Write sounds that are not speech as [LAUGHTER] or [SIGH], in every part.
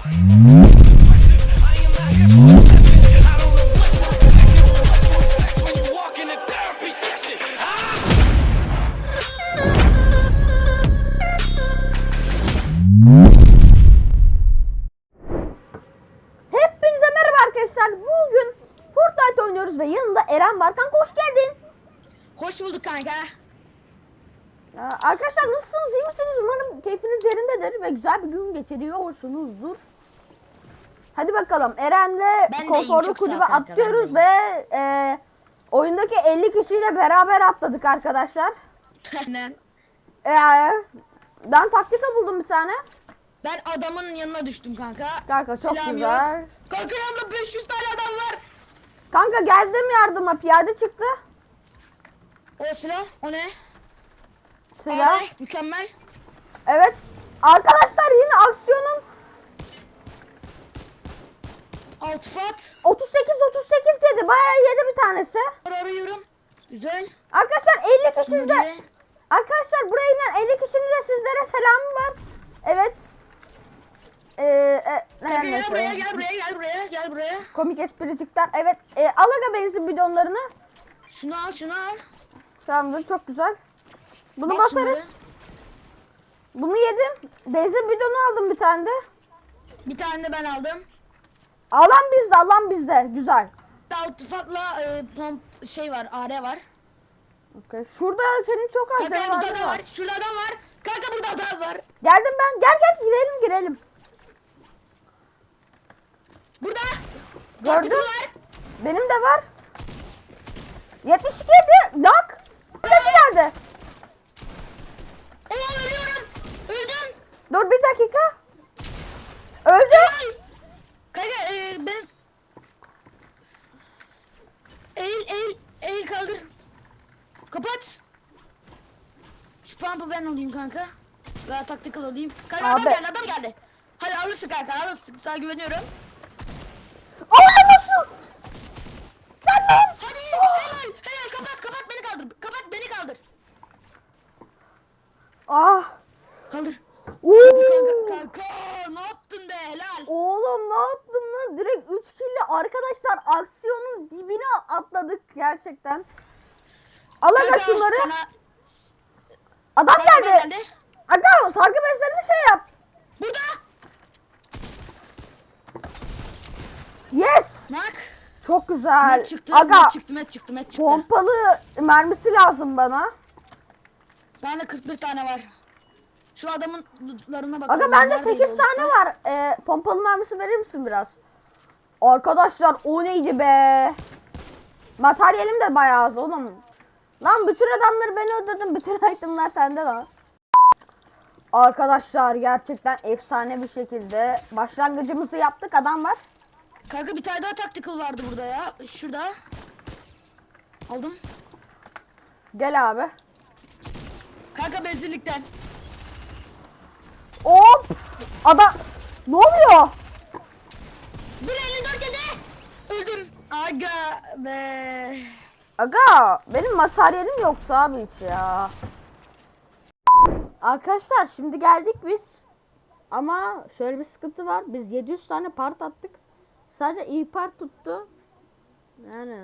Hepinize merhaba arkadaşlar. Bugün Fortnite oynuyoruz ve yanında Eren var. Kanka hoş geldin. Hoş bulduk kanka. Arkadaşlar nasılsınız? iyi misiniz? Umarım keyfiniz yerindedir ve güzel bir gün geçiriyorsunuzdur. Hadi bakalım. Eren'le Ben konforlu kulübe atlıyoruz ve e, oyundaki 50 kişiyle beraber atladık arkadaşlar. Aynen. E, ben taktika buldum bir tane. Ben adamın yanına düştüm kanka. Kanka çok Silahım güzel. Yok. Kanka yanımda 500 tane adam var. Kanka geldim yardıma. Piyade çıktı. O silah o ne? Silah. Ay, mükemmel. Evet. Arkadaşlar yine aksiyonun 6 fat. 38 38 yedi. Bayağı yedi bir tanesi. Arıyorum. Güzel. Arkadaşlar 50 kişi de. Arkadaşlar buraya inen 50 kişinin de sizlere selamı var. Evet. Ee, e, neyse. gel buraya gel buraya gel buraya gel buraya. Komik espricikler. Evet. E, al aga benzin bidonlarını. Şunu al şunu al. Tamamdır çok güzel. Bunu Bas basarız. Bunu yedim. Benzin bidonu aldım bir tane de. Bir tane de ben aldım. Alan bizde alan bizde. Güzel. 6 fatla e, pomp şey var AR var. Okay. Şurada senin çok az Kanka yanımızda var. adam var. Şurada adam var. Kanka burada adam var. Geldim ben. Gel gel girelim girelim. Burada. Gördün? Var. Benim de var. 72 yedi. Nak. Öteki geldi. Oo ölüyorum. Öldüm. Dur bir dakika. Öldü. Ay! Kanka e, ben eğil eğil eğil kaldır. Kapat. Şu pump'ı ben alayım kanka. Veya tactical alayım. Kanka adam Abi. geldi adam geldi. Hadi alırsın kanka alırsın. Sana güveniyorum. Aa nasıl? Gel lan. Hadi helal helal kapat kapat beni kaldır. Kapat beni kaldır. Ah. Kaldır. Oo. Kanka kanka helal. Oğlum ne yaptın lan? Direkt 3 kille arkadaşlar aksiyonun dibine atladık gerçekten. Al aga Kanka şunları. sana Adam Kanka geldi. geldi. Aga sargı bezlerini şey yap. Burada. Yes. Nak. Çok güzel. Met çıktı. Aga Met çıktı. Met çıktı. Met çıktı. pompalı mermisi lazım bana. Bende 41 tane var. Şu adamın lootlarına bakalım. Aga bende Neredeydi 8 o tane lootlar? var. Ee, pompalı mermisi verir misin biraz? Arkadaşlar o neydi be? Materyalim de bayağı az oğlum. Lan bütün adamları ben öldürdüm. Bütün [LAUGHS] itemler sende lan. Arkadaşlar gerçekten efsane bir şekilde başlangıcımızı yaptık. Adam var. Kanka bir tane daha tactical vardı burada ya. Şurada. Aldım. Gel abi. Kanka benzinlikten. Hop! Adam ne oluyor? 1.54 yedi. Öldüm. Aga be. Aga benim materyalim yoksa abi hiç ya. Arkadaşlar şimdi geldik biz. Ama şöyle bir sıkıntı var. Biz 700 tane part attık. Sadece iyi part tuttu. Yani.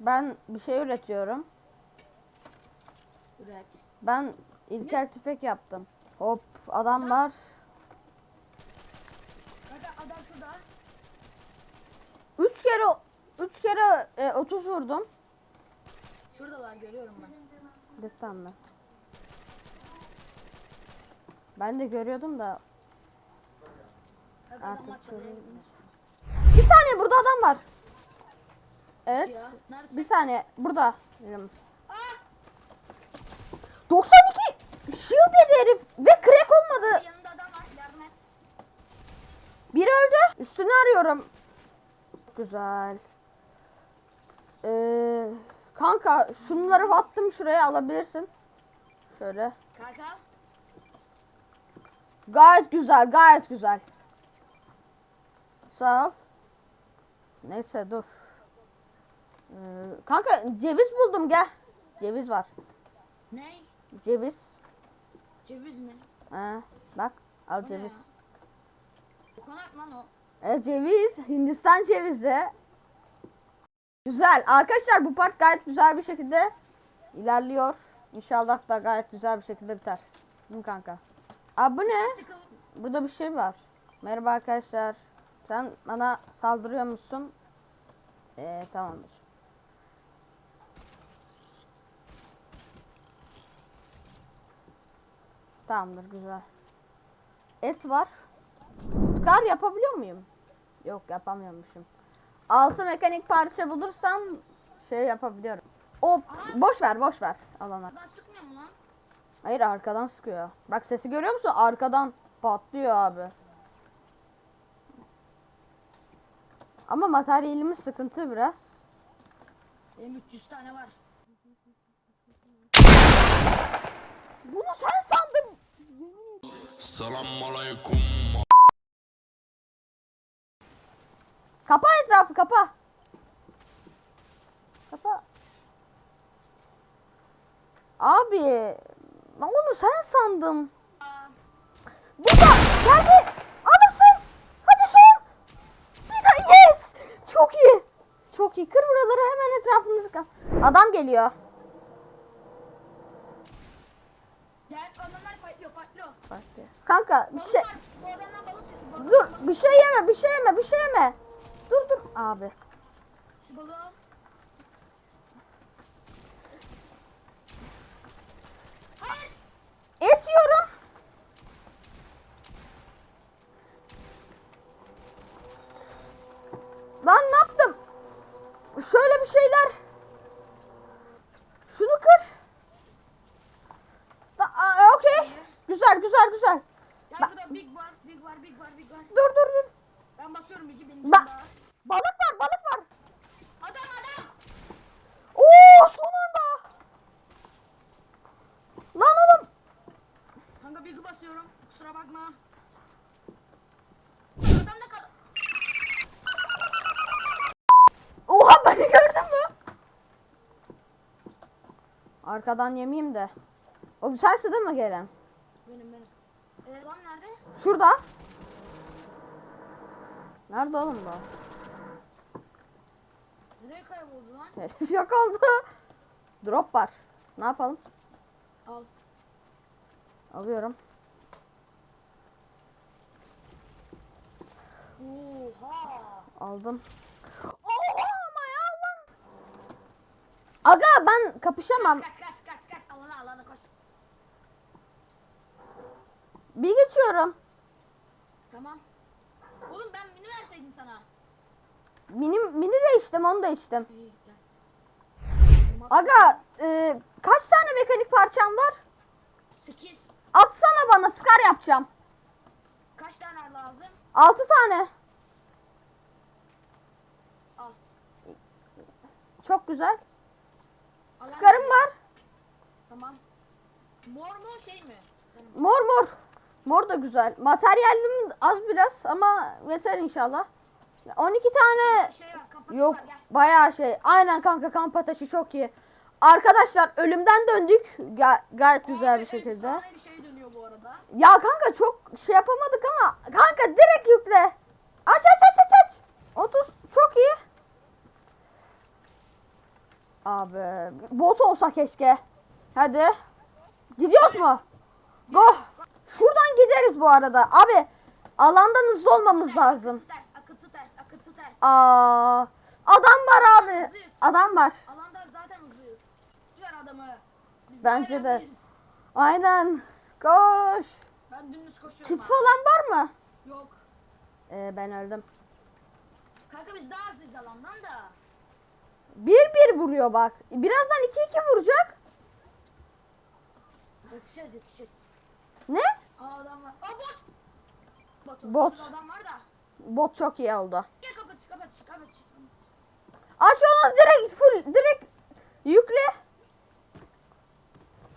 Ben bir şey üretiyorum. Üret. Ben İlker tüfek yaptım. Hop adam var. Kanka adam şurada. 3 kere 3 kere e, 30 vurdum. Şuradalar görüyorum ben. Lütfen mi? Ben de görüyordum da Artık görüyorum. Bir saniye burada adam var. Evet. Bir saniye burada. Benim. Aa! 92 shield dedi herif ve crack olmadı. Yanında adam var. Yardım et. Biri öldü. Üstünü arıyorum. Güzel. Ee, kanka şunları attım şuraya alabilirsin. Şöyle. Kanka. Gayet güzel, gayet güzel. Sağ ol. Neyse dur. Ee, kanka ceviz buldum gel. Ceviz var. Ne? Ceviz. Ceviz mi? He, bak al ne ceviz. ya? Kokonat lan o. E, ceviz. Hindistan cevizi. Güzel. Arkadaşlar bu part gayet güzel bir şekilde ilerliyor. İnşallah da gayet güzel bir şekilde biter. Değil mi kanka? Aa bu ne? Burada bir şey var. Merhaba arkadaşlar. Sen bana saldırıyor musun? Ee, tamamdır. Tamamdır güzel. Et var. Skar yapabiliyor muyum? Yok yapamıyormuşum. Altı mekanik parça bulursam şey yapabiliyorum. O boş ver boş ver. Alana. Lan sıkmıyor mu lan? Hayır arkadan sıkıyor. Bak sesi görüyor musun? Arkadan patlıyor abi. Ama materyalimiz sıkıntı biraz. Benim 300 tane var. Bunu sen sandın. Salam alaikum. Kapa etrafı kapa. Kapa. Abi ben onu sen sandım. Burada geldi. Alırsın. Hadi son. Bir daha yes. Çok iyi. Çok iyi. Kır buraları hemen etrafını kap. Adam geliyor. Gel adamlar fightlıyor. Kanka bir şey dur bir şey yeme bir şey yeme bir şey yeme. Dur dur abi. Şu balığı al. Et yiyorum. Lan ne yaptım? Şöyle bir şeyler. Şunu kır. Da- aa, Okey. Güzel. Gel Bak- burada big var, big var, big var, big var. Dur dur dur. Ben basıyorum big'i benim Ba- az. Balık var balık var. Adam adam. Oo son anda. Lan oğlum. Kanka big'i basıyorum. Kusura bakma. Adam da kal. Oha [LAUGHS] beni gördün mü? Arkadan yemeyeyim de. O sensin değil mi gelen? Benim benim. Ee, lan nerede? Şurada. Nerede oğlum bu? Nereye kayboldu lan? [LAUGHS] Herif yok oldu. Drop var. Ne yapalım? Al. Alıyorum. Oha. Aldım. Oha ama ya lan. Aga ben kapışamam. Kaç kaç kaç kaç. Alana alana koş. Bir geçiyorum. Tamam. Oğlum ben mini verseydim sana. Mini, mini de içtim onu da içtim. İyi gel. Aga e, kaç tane mekanik parçam var? 8. Atsana bana skar yapacağım. Kaç tane lazım? 6 tane. Al. Çok güzel. Alan Skarım var. Tamam. Mor mu şey mi? Senin Mor mor. Mor da güzel. Materyalim az biraz ama yeter inşallah. 12 tane şey var. Yok var bayağı şey. Aynen kanka kamp ateşi çok iyi. Arkadaşlar ölümden döndük. Ga- gayet güzel bir şekilde. bir şey dönüyor bu arada. Ya kanka çok şey yapamadık ama kanka direkt yükle. Aç aç aç aç aç. 30 çok iyi. Abi bot olsa keşke. Hadi. Gidiyoruz mu? Go. Şuradan gideriz bu arada. Abi alandan hızlı olmamız lazım. Akıntı ters, akıntı ters, akıntı ters. Aa, adam var abi. Adam var. Alanda zaten hızlıyız. Ver adamı. Biz Bence de. Aynen. Koş. Ben dümdüz koşuyorum. Kit abi. falan var mı? Yok. Ee, ben öldüm. Kanka biz daha hızlıyız alandan da. Bir bir vuruyor bak. Birazdan iki iki vuracak. Yetişeceğiz yetişeceğiz. Ne? Aa adam var. Aa bot. Bot. Bot. Şurada adam var da. Bot çok iyi oldu. Gel kapatış kapatış kapatış. Aç onu direkt full direkt yükle.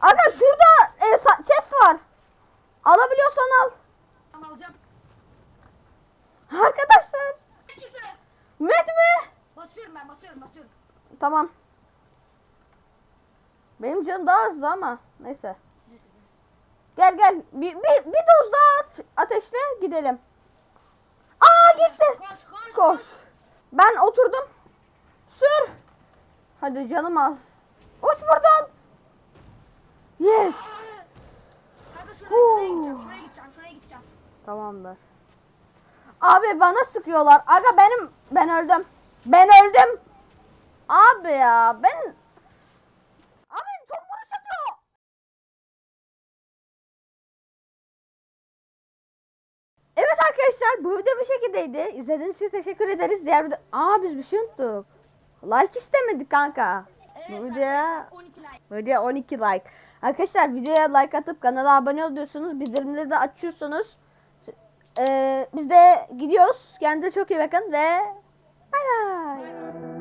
Aga şurada e, chest var. Alabiliyorsan al. Tamam alacağım. Arkadaşlar. Çıktı? Met mi? Basıyorum ben basıyorum basıyorum. Tamam. Benim canım daha hızlı ama neyse. Gel. Bir, bir, bir doz daha at, ateşle gidelim. Aa gitti. Koş koş. Koş. Ben oturdum. Sür. Hadi canım al. Uç buradan. Yes. Kanka şuraya, şuraya gideceğim. Şuraya gideceğim. Şuraya gideceğim. Tamamdır. Abi bana sıkıyorlar. Aga benim ben öldüm. Ben öldüm. Abi ya ben Abi çok vuruş atıyor. Evet arkadaşlar bu video bu şekildeydi. İzlediğiniz için teşekkür ederiz. Diğer video... Aa biz bir şey unuttuk. Like istemedik kanka. Evet bu videoya arkadaşlar 12 like. Video 12 like. Arkadaşlar videoya like atıp kanala abone oluyorsunuz. Bildirimleri de açıyorsunuz. Ee, biz de gidiyoruz. Kendinize çok iyi bakın ve. Bay bay.